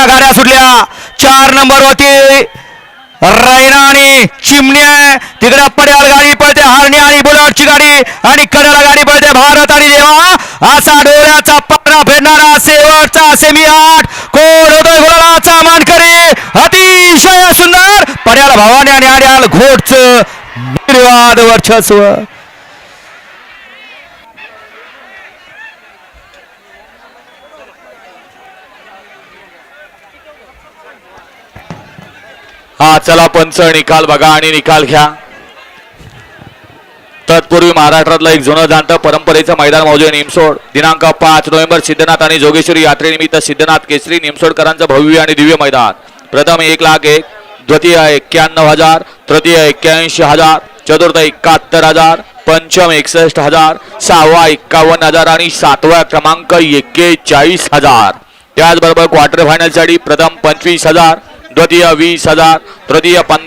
तिकडे गाड्या सुटल्या. चार नंबर होती रैना आणि चिमण्या तिकडे पड्याल गाडी पळते हारणी आणि बुलटची गाडी आणि कड्याला गाडी पळते. भारत आणि देवा असा डोळ्याचा पारणा फेडणारा शेवटचा सेमी आठ कोण होतोय गुलालाचा मानकरी? अतिशय सुंदर. पड्याला भवानी आणि आड्याल घोटच निर्वाद वर्चस्व. हा चला पंच निकाल बघा आणि निकाल घ्या. तत्पूर्वी महाराष्ट्रातलं एक जुनं जाणतं परंपरेचं मैदान मौजे निमसोड. दिनांक पाच नोव्हेंबर सिद्धनाथ आणि जोगेश्वरी यात्रेनिमित्त सिद्धनाथ केसरी निमसोडकरांचं भव्य आणि दिव्य मैदान. प्रथम एक लाख एक द्वितीय एक्क्याण्णव हजार तृतीय एक्क्याऐंशी हजार चतुर्थ एकाहत्तर हजार पंचम एकसष्ट हजार सहावा एक्कावन्न हजार आणि सातवा क्रमांक एक्केचाळीस हजार. त्याचबरोबर क्वार्टर फायनलसाठी प्रथम पंचवीस हजार द्वितीय वीस हजार तृतीय पंधरा